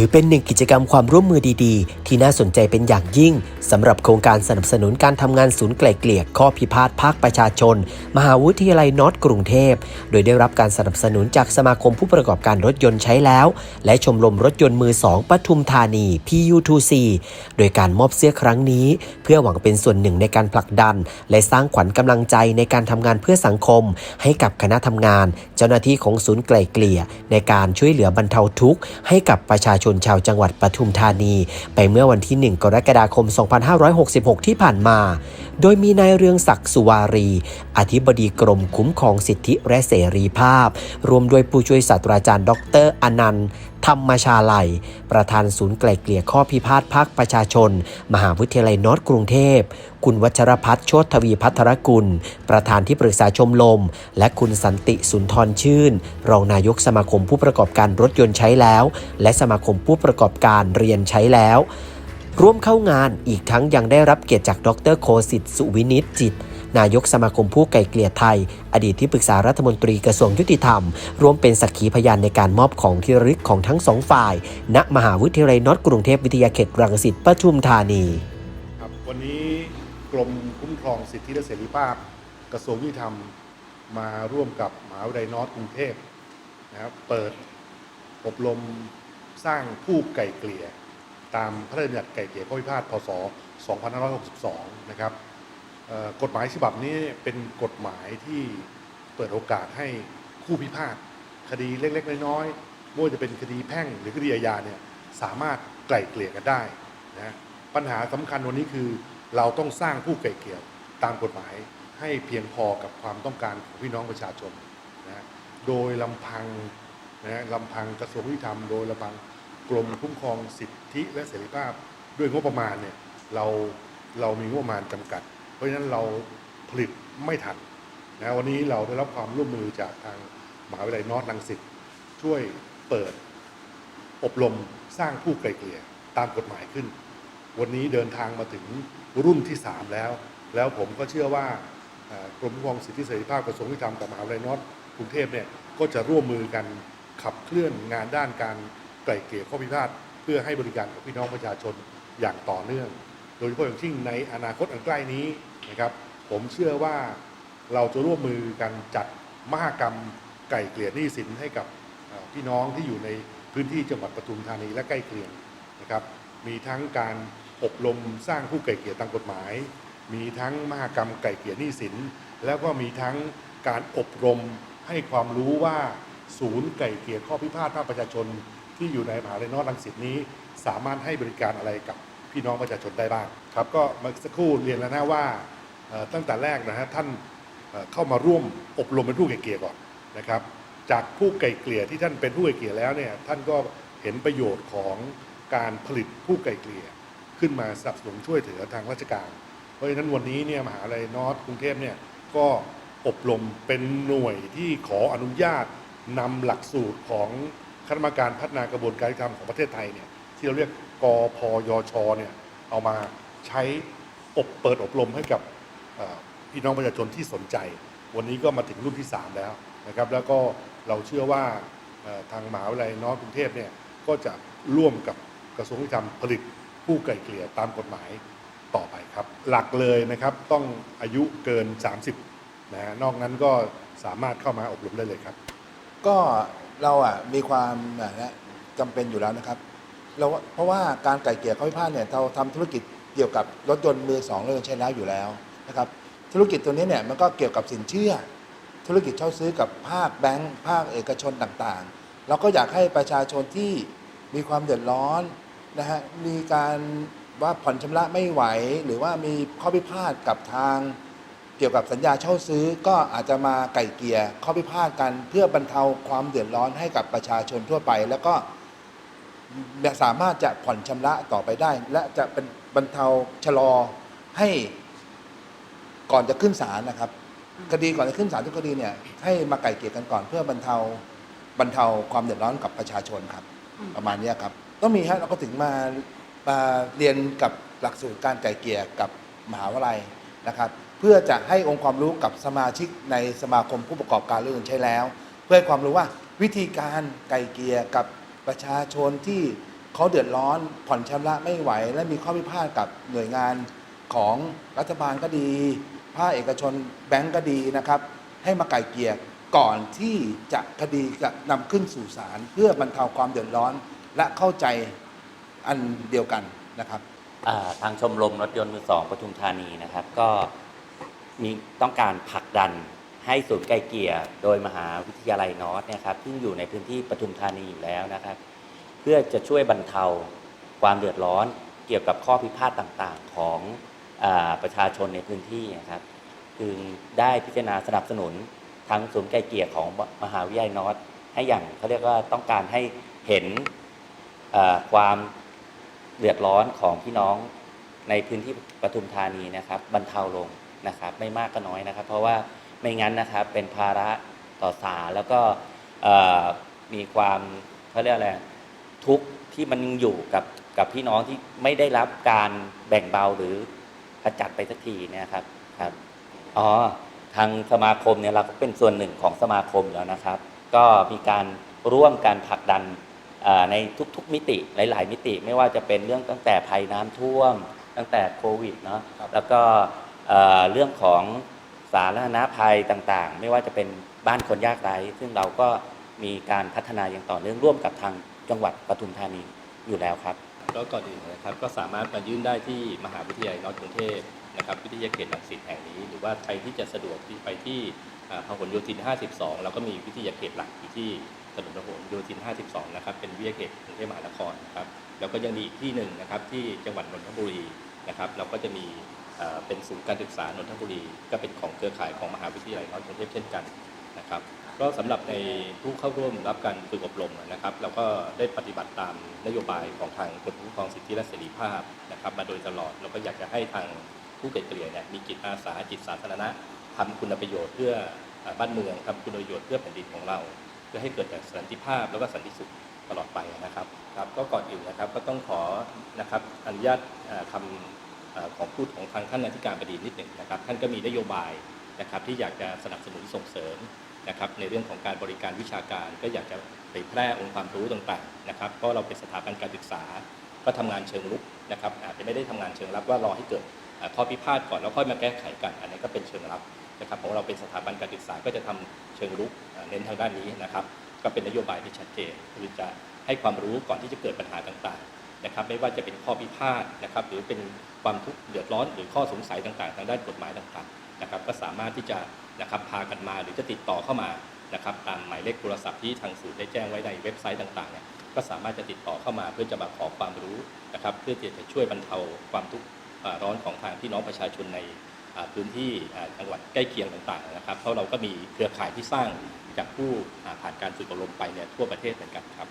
ถือเป็นหนึ่งกิจกรรมความร่วมมือดีๆ ที่น่าสนใจเป็นอย่างยิ่งสำหรับโครงการสนับสนุนการทำงานศูนย์ไกล่เกลี่ยข้อพิพาทภาคประชาชน มหาวิทยาลัยนอตกรุงเทพ โดยได้รับการสนับสนุนจากสมาคมผู้ประกอบการรถยนต์ใช้แล้ว และชมรมรถยนต์มือสองปทุมธานี PU2C โดยการมอบเสื้อครั้งนี้ เพื่อหวังเป็นส่วนหนึ่งในการผลักดัน และสร้างขวัญกำลังใจในการทำงานเพื่อสังคม ให้กับคณะทำงาน เจ้าหน้าที่ของศูนย์ไกล่เกลี่ยในการช่วยเหลือบรรเทาทุกข์ให้กับประชาชนนชาวจังหวัดปทุมธานี ไปเมื่อวันที่ 1 กรกฎาคม 2566 ที่ผ่านมา โดยมีนายเรืองศักดิ์สุวารี อธิบดีกรมคุ้มครองสิทธิและเสรีภาพ รวมด้วยผู้ช่วยศาสตราจารย์ ดรอนันต์ธรรมชาลัย ประธานศูนย์ไกล่เกลี่ยข้อพิพาทภาคประชาชน มหาวิทยาลัยนอตกรุงเทพคุณวัชรพัฒน์โชตทวีพัทรกุล ประธานที่ปรึกษาชมรม และคุณสันติสุนทรชื่น รองนายกสมาคมผู้ประกอบการรถยนต์ใช้แล้ว และสมาคมผู้ประกอบการเรียนใช้แล้ว ร่วมเข้างานอีกทั้งยังได้รับเกียรติจากดรโคสิทธิ์สุวินิจจิตนายกสมาคมผู้ไกล่เกลี่ยไทย อดีตที่ปรึกษารัฐมนตรีกระทรวงยุติธรรมรวมเป็นสักขีพยานในการมอบของที่ระลึกของทั้งสองฝ่าย ณ มหาวิทยาลัยน็อตกรุงเทพวิทยาเขตรังสิตปทุมธานี ครับวันนี้ กรมคุ้มครองสิทธิและเสรีภาพ กระทรวงยุติธรรมมาร่วมกับมหาวิทยาลัยนอร์ทกรุงเทพนะครับเปิดอบรมสร้างผู้ไก่เกลี่ย ตามพระราชบัญญัติไก่เกลี่ยข้อพิพาทพศ 2562 นะครับเอ่อกฎหมายฉบับนี้เป็นกฎหมายที่เปิดโอกาสให้คู่พิพาทคดีเล็กๆ น้อยๆไม่ว่าจะเป็นคดีแพ่งหรือคดีอาญาเนี่ยสามารถไกล่เกลี่ยกันได้นะปัญหาสำคัญวันนี้คือ เราต้องสร้างผู้ไกล่เกลี่ยตามกฎหมายให้เพียงพอกับความต้องการของพี่น้องประชาชนนะโดยลำพังนะลำพังกระทรวงยุติธรรมโดยลำพังกรมคุ้มครองสิทธิและเสรีภาพ ด้วยงบประมาณเนี่ยเราเรามีงบประมาณจำกัด เพราะฉะนั้นเราผลิตไม่ทันนะวันนี้เราได้รับความร่วมมือจากทางมหาวิทยาลัยนอร์ทลังสิตช่วยเปิดอบรมสร้างผู้ไกลเกลี่ยตามกฎหมายขึ้น วันนี้เดินทางมาถึงรุ่นที่ 3 แล้ว แล้วผมก็เชื่อว่ากรมคุ้มครองสิทธิเสรีภาพกระทรวงยุติธรรมกับมหาวิทยาลัยนอร์ทกรุงเทพเนี่ยก็จะร่วมมือกันขับเคลื่อนงานด้านการไกล่เกลี่ยข้อพิพาทเพื่อให้บริการกับพี่น้องประชาชนอย่างต่อเนื่อง โดยเฉพาะอย่างยิ่งในอนาคตอันใกล้นี้นะครับ ผมเชื่อว่าเราจะร่วมมือกันจัดมหกรรมไก่เกลี่ยหนี้สินให้กับพี่น้องที่อยู่ในพื้นที่จังหวัดปทุมธานีและใกล้เคียงนะครับ มีทั้งการอบรมสร้างผู้ไก่เกี่ยตามกฎหมาย มีทั้งมหกรรมไก่เกี่ยหนี้สิน แล้วก็มีทั้งการอบรมให้ความรู้ว่าศูนย์ไก่เกี่ยข้อพิพาทภาคประชาชน ที่อยู่ในมหาวิทยาลัยนอรังสิตนี้ สามารถให้บริการอะไรกับพี่น้องประชาชนได้บ้างครับ ก็เมื่อสักครู่เรียนแล้วนะว่าตั้งแต่แรกนะฮะท่านเข้ามาร่วมอบรมเป็นผู้ไก่เกี่ยก่อนนะครับ จากผู้ไก่เกลี่ยที่ท่านเป็นผู้ไก่เกลี่ยแล้วเนี่ยท่านก็เห็นประโยชน์ของ การผลิตผู้ไก่เกลี่ยขึ้นมาสนับสนุนช่วยเหลือทางราชการ เพราะฉะนั้นวันนี้เนี่ยมหาลัยนอร์กรุงเทพเนี่ยก็อบรมเป็นหน่วยที่ขออนุญาตนำหลักสูตรของคณะกรรมการพัฒนากระบวนการยุติธรรมของประเทศไทยเนี่ยที่เราเรียกกพยชเนี่ยเอามาใช้อบเปิดอบรมให้กับพี่น้องประชาชนที่สนใจ วันนี้ก็มาถึงรุ่นที่ 3 แล้วนะครับแล้วก็เราเชื่อว่าทางมหาวิทยาลัยนอร์กรุงเทพเนี่ยก็จะร่วมกับ กระทรวงยุติธรรมผลิตผู้ไกล่เกลี่ยตามกฎหมายต่อไปครับ หลักเลยนะครับต้องอายุเกิน 30นะฮะนอกนั้นก็สามารถเข้ามาอบรมได้เลยครับ ก็เราอะมีความนะจำเป็นอยู่แล้วนะครับเราเพราะว่าการไก่เกลี่ยข้อพิพาทเนี่ยเราทำธุรกิจเกี่ยวกับรถยนต์มือสองรถยนต์ใช้แล้วอยู่แล้วนะครับธุรกิจตัวนี้เนี่ยมันก็เกี่ยวกับสินเชื่อ ธุรกิจเช่าซื้อกับภาคแบงก์ภาคเอกชนต่างๆ เราก็อยากให้ประชาชนที่มีความเดือดร้อน นะฮะมีการว่าผ่อนชำระไม่ไหว หรือว่ามีข้อพิพาทกับทาง เกี่ยวกับสัญญาเช่าซื้อก็อาจจะมาไก่เกลี่ยข้อพิพาทกันเพื่อบรรเทาความเดือดร้อนให้กับประชาชนทั่วไป แล้วก็สามารถจะผ่อนชำระต่อไปได้ และจะเป็นบรรเทาชะลอให้ก่อนจะขึ้นศาลนะครับ คดีก่อนจะขึ้นศาลทุกคดีเนี่ยให้มาไก่เกลี่ยกันก่อนเพื่อบรรเทาบรรเทาความเดือดร้อนกับประชาชนครับ ประมาณเนี้ยครับ ต้องมีฮะเราก็ถึงมามาเรียนกับหลักสูตรการไก่เกลี่ยกับมหาวิทยาลัยนะครับ เพื่อจะให้องค์ความรู้กับสมาชิกในสมาคมผู้ประกอบการเรื่องใช้แล้ว เพื่อให้ความรู้ว่าวิธีการไก่เกลี่ยกับประชาชนที่เขาเดือดร้อนผ่อนชำระไม่ไหว และมีข้อพิพาทกับหน่วยงานของรัฐบาลก็ดีภาคเอกชนแบงก์ก็ดีนะครับ ให้มาไก่เกลี่ยก่อนที่จะคดีจะนำขึ้นสู่ศาลเพื่อบรรเทาความเดือดร้อน และเข้าใจอันเดียวกันนะครับ อ่าทางชมรมรถยนต์มือสองปทุมธานีนะครับ ก็มีต้องการผลักดันให้ศูนย์ไกลเกลี่ยโดยมหาวิทยาลัยนอร์ทเนะครับที่อยู่ในพื้นที่ปทุมธานีอยู่แล้วนะครับ เพื่อจะช่วยบรรเทาความเดือดร้อนเกี่ยวกับข้อพิพาทต่างๆของอาประชาชนในพื้นที่นะครับคือได้พิจารณาสนับสนุนทางศูนย์ไกลเกลี่ยของมหาวิทยาลัยนอร์ทให้อย่างเขาเรียกว่าต้องการให้เห็น ความเดือดร้อนของพี่น้องในพื้นที่ปทุมธานีนะครับบรรเทาลงนะครับ ไม่มากก็น้อยนะครับ เพราะว่าไม่งั้นนะครับเป็นภาระต่อศาแล้วก็มีความเขาเรียกอะไรทุกข์ที่มันยังอยู่กับกับพี่น้องที่ไม่ได้รับการแบ่งเบาหรือขจัดไปสักทีเนะครับครับอ๋อทางสมาคมเนี่ยเราก็เป็นส่วนหนึ่งของสมาคมแล้วนะครับ ก็มีการร่วมกันผลักดัน ในทุกๆมิติหลาย ๆ มิติไม่ว่าจะเป็นเรื่องตั้งแต่ภัยน้ำท่วม ตั้งแต่โควิดเนาะครับแล้วก็เอ่อเรื่องของสาธารณภัยต่างๆ ไม่ว่าจะเป็นบ้านคนยากไร้ซึ่งเราก็มีการพัฒนาอย่างต่อเนื่องร่วมกับทางจังหวัดปทุมธานีอยู่แล้วครับ ก็ก่อนอื่นนะครับก็สามารถมายื่นได้ที่มหาวิทยาลัยนอร์ทกรุงเทพนะครับวิทยาเขตรังสิตแห่งนี้ หรือว่าใครที่จะสะดวกที่ไปที่อ่าพหลโยธิน 52 แล้วก็มีวิทยาเขตหลักอยู่ที่ ถนนพหลโยธิน 52 นะครับ เป็นวิทยาเขตกรุงเทพมหานครนะครับ แล้วก็ยังมีอีกที่หนึ่งนะครับที่จังหวัดนนทบุรีนะครับ เราก็จะมีเป็นศูนย์การศึกษานนทบุรี ก็เป็นของเครือข่ายของมหาวิทยาลัยนอร์ทกรุงเทพเช่นกันนะครับ ก็สำหรับในผู้เข้าร่วมรับการฝึกอบรมนะครับ เราก็ได้ปฏิบัติตามนโยบายของทางกรมคุ้มครองสิทธิและเสรีภาพนะครับ มาโดยตลอด เราก็อยากจะให้ทางผู้ไกลเกลี่ยเนี่ยมีจิตอาสาจิตสาธารณะทำคุณประโยชน์เพื่อบ้านเมืองทำคุณประโยชน์เพื่อแผ่นดินของเรา เพื่อให้เกิดแต่สันติภาพแล้วก็สันติสุขตลอดไปนะครับครับก็ก่อนอื่นนะครับก็ต้องขอนะครับอนุญาตคำอ่าของพูดของทางท่านอธิการบดีนิดหนึ่งนะครับ ท่านก็มีนโยบายนะครับที่อยากจะสนับสนุนส่งเสริมนะครับในเรื่องของการบริการวิชาการ ก็อยากจะเผยแพร่องค์ความรู้ต่างๆนะครับเพราะเราเป็นสถาบันการศึกษา ก็ทำงานเชิงลุกนะครับอาจจะไม่ได้ทำงานเชิงรับว่ารอให้เกิดข้อพิพาทก่อนแล้วค่อยมาแก้ไขกัน อันนี้ก็เป็นเชิงรับ นะครับของเราเป็นสถาบันการศึกษาก็จะทำเชิงลุกเน้นทางด้านนี้นะครับ ก็เป็นนโยบายที่ชัดเจนคือจะให้ความรู้ก่อนที่จะเกิดปัญหาต่างๆนะครับ ไม่ว่าจะเป็นข้อพิพาทนะครับ หรือเป็นความทุกข์เดือดร้อน หรือข้อสงสัยต่างๆ ทางด้านกฎหมายต่างๆนะครับ ก็สามารถที่จะนะครับพากันมาหรือจะติดต่อเข้ามานะครับ ตามหมายเลขโทรศัพท์ที่ทางศูนย์ได้แจ้งไว้ในเว็บไซต์ต่างๆเนี่ยก็สามารถจะติดต่อเข้ามาเพื่อจะมาขอความรู้นะครับ เพื่อที่จะช่วยบรรเทาความทุกข์ร้อนของทางพี่น้องประชาชนใน พื้นที่จังหวัดใกล้เคียงต่างๆนะครับเพราะเราก็มีเครือข่ายที่สร้างจากผู้ผ่านการฝึกอบรมไปเนี่ยทั่วประเทศเหมือนกันครับ